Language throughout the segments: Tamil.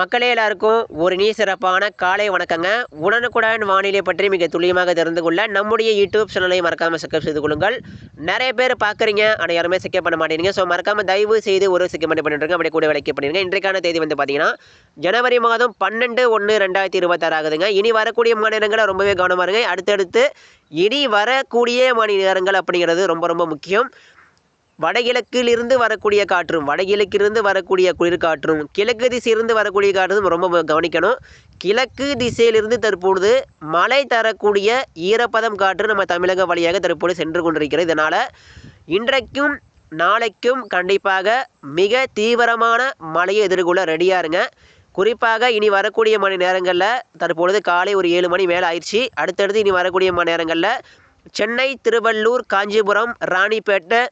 மக்களே எல்லாருக்கும் ஒரு நீ சிறப்பான காலை வணக்கங்க. உடனுக்குடன் வானிலை பற்றி மிக துல்லியமாக தெரிந்து கொள்ள நம்முடைய யூடியூப் சேனலை மறக்காமல் சப்ஸ்கிரைப் செய்து கொள்ளுங்கள். நிறைய பேர் பார்க்குறீங்க ஆனால் யாருமே சிக்கப் பண்ண மாட்டேங்க ஸோ மறக்காமல் தயவு செய்து ஒரு சிக்கப் பண்ணி பண்ணிருங்க அப்படியே கூட விலைக்கு பண்ணிடுங்க. இன்றைக்கான தேதி வந்து பார்த்தீங்கன்னா ஜனவரி மாதம் பன்னெண்டு ஒன்று ரெண்டாயிரத்தி இருபத்தாறு ஆகுதுங்க. இனி வரக்கூடிய மாநிலங்களை ரொம்பவே கவனமாக இருங்க. அடுத்தடுத்து இனி வரக்கூடிய மணி நேரங்கள் அப்படிங்கிறது ரொம்ப ரொம்ப முக்கியம். வடகிழக்கிலிருந்து வரக்கூடிய காற்றும் வடகிழக்கிலிருந்து வரக்கூடிய குளிர்காற்றும் கிழக்கு திசையிலிருந்து வரக்கூடிய காற்றும் ரொம்ப கவனிக்கணும். கிழக்கு திசையிலிருந்து தற்பொழுது மழை தரக்கூடிய ஈரப்பதம் காற்று நம்ம தமிழக வழியாக தற்போது சென்று கொண்டிருக்கிறது. இதனால் இன்றைக்கும் நாளைக்கும் கண்டிப்பாக மிக தீவிரமான மழையை எதிர்கொள்ள ரெடியாக இருங்க. குறிப்பாக இனி வரக்கூடிய மணி நேரங்களில் தற்பொழுது காலை ஒரு ஏழு மணி மேலே ஆயிடுச்சு. அடுத்தடுத்து இனி வரக்கூடிய மணி நேரங்களில் சென்னை திருவள்ளூர் காஞ்சிபுரம் ராணிப்பேட்டை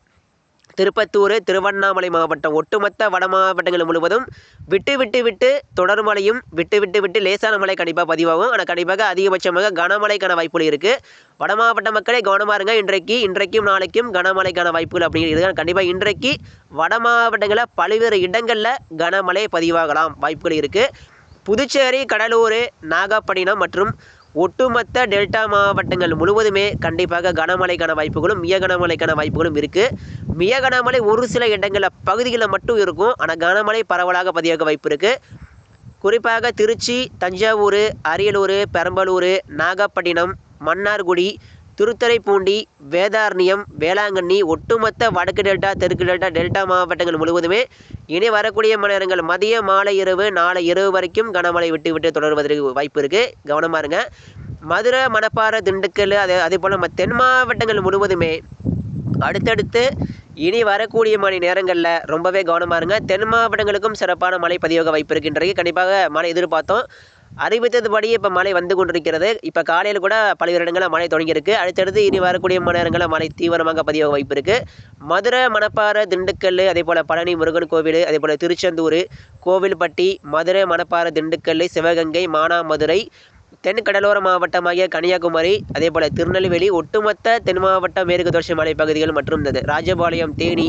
திருப்பத்தூர் திருவண்ணாமலை மாவட்டம். ஒட்டுமொத்த வட மாவட்டங்கள் முழுவதும் விட்டு விட்டு விட்டு தொடர் மழையும் விட்டு விட்டு விட்டு லேசான மழை கண்டிப்பாக பதிவாகும். ஆனால் கண்டிப்பாக அதிகபட்சமாக கனமழைக்கான வாய்ப்புகள் இருக்குது வட மாவட்ட மக்களே கவனமாக இருங்க. இன்றைக்கு இன்றைக்கும் நாளைக்கும் கனமழைக்கான வாய்ப்புகள் அப்படிங்கிறது கண்டிப்பாக இன்றைக்கு வட மாவட்டங்களில் பல்வேறு இடங்களில் கனமழை பதிவாகலாம். வாய்ப்புகள் இருக்குது புதுச்சேரி கடலூர் நாகப்பட்டினம் மற்றும் ஒட்டுமொத்த டெல்டா மாவட்டங்கள் முழுவதுமே கண்டிப்பாக கனமழைக்கான வாய்ப்புகளும் மிக கனமழைக்கான வாய்ப்புகளும் இருக்குது மிக கனமழை ஒரு சில இடங்களில் பகுதிகளில் மட்டும் இருக்கும். ஆனால் கனமழை பரவலாக பதிவாக வாய்ப்பு இருக்குது குறிப்பாக திருச்சி தஞ்சாவூர் அரியலூர் பெரம்பலூர் நாகப்பட்டினம் மன்னார்குடி திருத்துறைப்பூண்டி வேதாரண்யம் வேளாங்கண்ணி ஒட்டுமொத்த வடக்கு டெல்டா தெற்கு டெல்டா டெல்டா மாவட்டங்கள் முழுவதுமே இனி வரக்கூடிய மணி நேரங்கள் மதிய மாலை இரவு நாளை இரவு வரைக்கும் கனமழை விட்டு விட்டு தொடர்வதற்கு வாய்ப்பு இருக்குது கவனமாக இருங்க. மதுரை மணப்பாறை திண்டுக்கல் அதே அதே போல் நம்ம தென் மாவட்டங்கள் முழுவதுமே அடுத்தடுத்து இனி வரக்கூடிய மணி நேரங்களில் ரொம்பவே கவனமாக இருங்க. தென் மாவட்டங்களுக்கும் சிறப்பான மழை பதிவாக வாய்ப்பு இருக்கின்றது கண்டிப்பாக மழை எதிர்பார்த்தோம். அறிவித்ததுபடி இப்போ மழை வந்து கொண்டிருக்கிறது. இப்போ காலையில் கூட பல்வேறு இடங்களில் மழை தொடங்கியிருக்கு. அடுத்தடுத்து இனி வரக்கூடிய மணி நேரங்களில் மழை தீவிரமாக பதிவாக வாய்ப்பு இருக்குது மதுரை மணப்பாறை திண்டுக்கல் அதே போல் பழனி முருகன் கோவில் அதே போல் திருச்செந்தூர் கோவில்பட்டி மதுரை மணப்பாறை திண்டுக்கல் சிவகங்கை மானாமதுரை தென் கடலோர மாவட்டமாகிய கன்னியாகுமரி அதே போல் திருநெல்வேலி ஒட்டுமொத்த தென் மாவட்ட மேற்கு தொடர்ச்சி மலை பகுதிகள் மற்றும் இந்த ராஜபாளையம் தேனி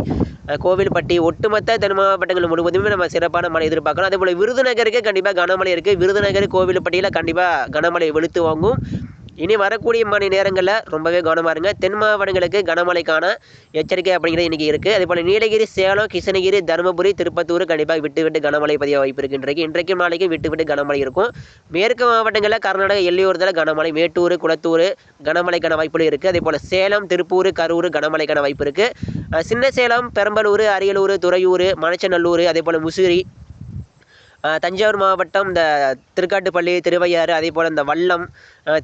கோவில்பட்டி ஒட்டுமொத்த தென் மாவட்டங்கள் முழுவதுமே நம்ம சிறப்பான மழை எதிர்பார்க்கலாம். அதே போல் விருதுநகருக்கு கண்டிப்பாக கனமழை இருக்குது விருதுநகர் கோவில்பட்டியில் கண்டிப்பாக கனமழை வெளுத்து வாங்கும். இனி வரக்கூடிய மணி நேரங்களில் ரொம்பவே கவனமாக இருங்க. தென் மாவட்டங்களுக்கு கனமழைக்கான எச்சரிக்கை அப்படிங்கிறது இன்றைக்கி இருக்குது அதே போல் நீலகிரி சேலம் கிருஷ்ணகிரி தருமபுரி திருப்பத்தூர் கண்டிப்பாக விட்டு விட்டு கனமழை பதிய வாய்ப்பு இருக்குது இன்றைக்கு இன்றைக்கும் நாளைக்கும் விட்டு விட்டு கனமழை இருக்கும். மேற்கு மாவட்டங்களில் கர்நாடக எல்லையோரத்தில் கனமழை மேட்டூர் குளத்தூர் கனமழைக்கான வாய்ப்புகள் இருக்குது அதே போல் சேலம் திருப்பூர் கரூர் கனமழைக்கான வாய்ப்பு இருக்குது சின்ன சேலம் பெரம்பலூர் அரியலூர் துறையூர் மணச்சநல்லூர் அதே போல் முசிறி தஞ்சாவூர் மாவட்டம் இந்த திருக்காட்டுப்பள்ளி திருவையாறு அதே போல் இந்த வல்லம்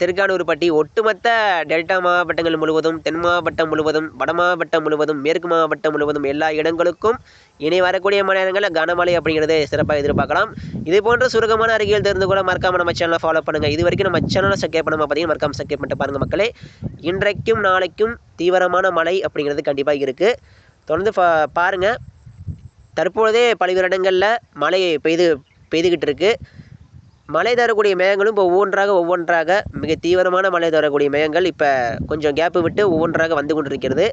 திருக்கானூர்பட்டி ஒட்டுமொத்த டெல்டா மாவட்டங்கள் முழுவதும் தென் மாவட்டம் முழுவதும் வட மாவட்டம் முழுவதும் மேற்கு மாவட்டம் முழுவதும் எல்லா இடங்களுக்கும் இனி வரக்கூடிய மணி நேரங்களில் கனமழை அப்படிங்கிறத சிறப்பாக எதிர்பார்க்கலாம். இது போன்ற சுருக்கமான அறிக்கைகள் தெரிந்து கூட மறக்காமல் நம்ம சேனலை ஃபாலோ பண்ணுங்கள் இது வரைக்கும் நம்ம சேனலை சப்ஸ்கிரைப் பண்ணாமல் பார்த்தீங்கன்னா மறக்காமல் சப்ஸ்கிரைப் பண்ணிட்டு பாருங்கள் மக்களே. இன்றைக்கும் நாளைக்கும் தீவிரமான மழை அப்படிங்கிறது கண்டிப்பாக இருக்குது தொடர்ந்து பா பாருங்கள் தற்பொழுதே பல்வேறு இடங்களில் மழை பெய்து பெய்துக்கிட்டு இருக்குது மழை தரக்கூடிய மேகங்களும் இப்போ ஒவ்வொன்றாக ஒவ்வொன்றாக மிக தீவிரமான மழை தரக்கூடிய மேகங்கள் இப்போ கொஞ்சம் கேப்பு விட்டு ஒவ்வொன்றாக வந்து கொண்டிருக்கிறது.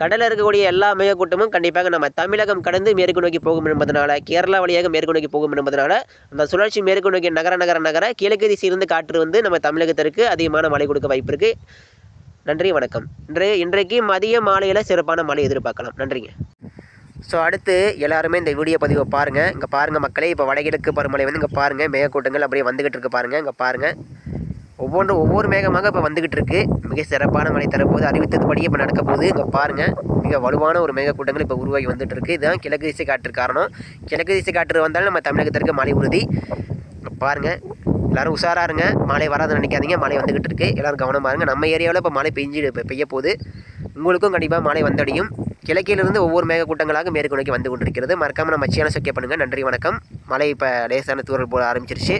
கடலில் இருக்கக்கூடிய எல்லா மேகக்கூட்டமும் கண்டிப்பாக நம்ம தமிழகம் கடந்து மேற்கு நோக்கி போகும் என்பதனால கேரளா வழியாக மேற்கு நோக்கி போகும் என்பதனால அந்த சுழற்சி மேற்கு நோக்கி நகர நகர நகர கிழக்கு திசையிலிருந்து காற்று வந்து நம்ம தமிழகத்திற்கு அதிகமான மழை கொடுக்க வாய்ப்பு இருக்குது நன்றி வணக்கம். இன்றைய இன்றைக்கு மதிய மாலையில் சிறப்பான மழை எதிர்பார்க்கலாம். நன்றிங்க. ஸோ அடுத்து எல்லாருமே இந்த வீடியோ பதிவை பாருங்கள் இங்கே பாருங்கள் மக்களே இப்போ வடகிழக்கு பருமலை வந்து இங்கே பாருங்கள் மேகக்கூட்டங்கள் அப்படியே வந்துக்கிட்டு இருக்கு பாருங்கள் இங்கே பாருங்கள் ஒவ்வொன்றும் ஒவ்வொரு மேகமாக இப்போ வந்துக்கிட்டு இருக்கு. மிக சிறப்பான மழை தரப்போது அறிவித்ததுபடியே இப்போ நடக்க போகுது. இங்கே பாருங்கள் மிக வலுவான ஒரு மேகக்கூட்டங்கள் இப்போ உருவாகி வந்துட்டு இருக்கு. இதுதான் கிழக்கு திசை காற்று காரணம். கிழக்கு திசை காற்று வந்தாலும் நம்ம தமிழகத்திற்கு மழை உறுதி. பாருங்கள் எல்லாரும் உஷாராக இருங்க. மழை வராதுன்னு நினைக்காதீங்க. மழை வந்துக்கிட்டு இருக்கு. எல்லாரும் கவனமாக இருங்க. நம்ம ஏரியாவில் இப்போ மழை பெஞ்சு இப்போ பெய்ய போகுது. உங்களுக்கும் கண்டிப்பாக மழை வந்தடையும். கிழக்கிலிருந்து ஒவ்வொரு மேகக்கூட்டங்களாக மேற்கு நோக்கி வந்து கொண்டிருக்கிறது. மறக்காமல் நம்ம சேனல் சக்கிய பண்ணுங்கள் நன்றி வணக்கம். மழை இப்போ லேசான தூரல் போட ஆரம்பிச்சிருச்சு.